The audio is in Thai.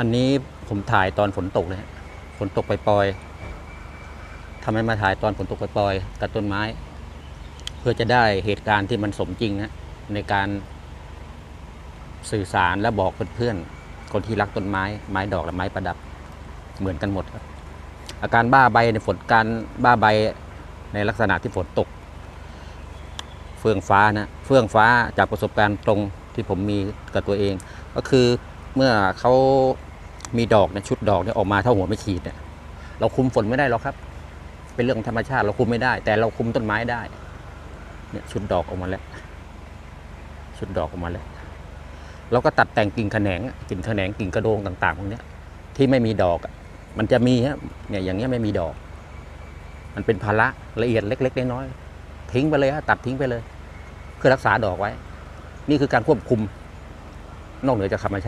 อันนี้ผมถ่ายตอนฝนตกเลยฮะฝนตกปล่อยๆทำไมมาถ่ายตอนฝนตกปล่อยๆกับต้นไม้ เพื่อจะได้เหตุการณ์ที่มันสมจริงนะในการสื่อสารและบอกเพื่อนๆคนที่รักต้นไม้ ไม้ดอกและไม้ประดับเหมือนกันหมดครับ อาการบ้าใบในฝนการบ้าใบในลักษณะที่ฝนตก เฟื่องฟ้านะเฟื่องฟ้าจากประสบการณ์ตรงที่ผมมีกับตัวเอง ก็คือเมื่อเขา มีดอกเนี่ยชุดดอกเนี่ยออกมาเท่าหัวไม่ขีดเนี่ยเราคุมฝนไม่ได้หรอกครับ เป็นเรื่องธรรมชาติเราคุมไม่ได้ แต่เราคุมต้นไม้ได้ เนี่ยชุดดอกออกมาแล้ว ชุดดอกออกมาแล้ว เราก็ตัดแต่งกิ่งแขนงกิ่งแขนงกิ่งกระโดงต่างๆพวกเนี้ยที่ไม่มีดอกมันจะมีฮะเนี่ยอย่างเงี้ยไม่มีดอก มันเป็นภาระละเอียดเล็กๆน้อยๆทิ้งไปเลยฮะตัดทิ้งไปเลย เพื่อรักษาดอกไว้ นี่คือการควบคุมนอกเหนือจากธรรมชาติ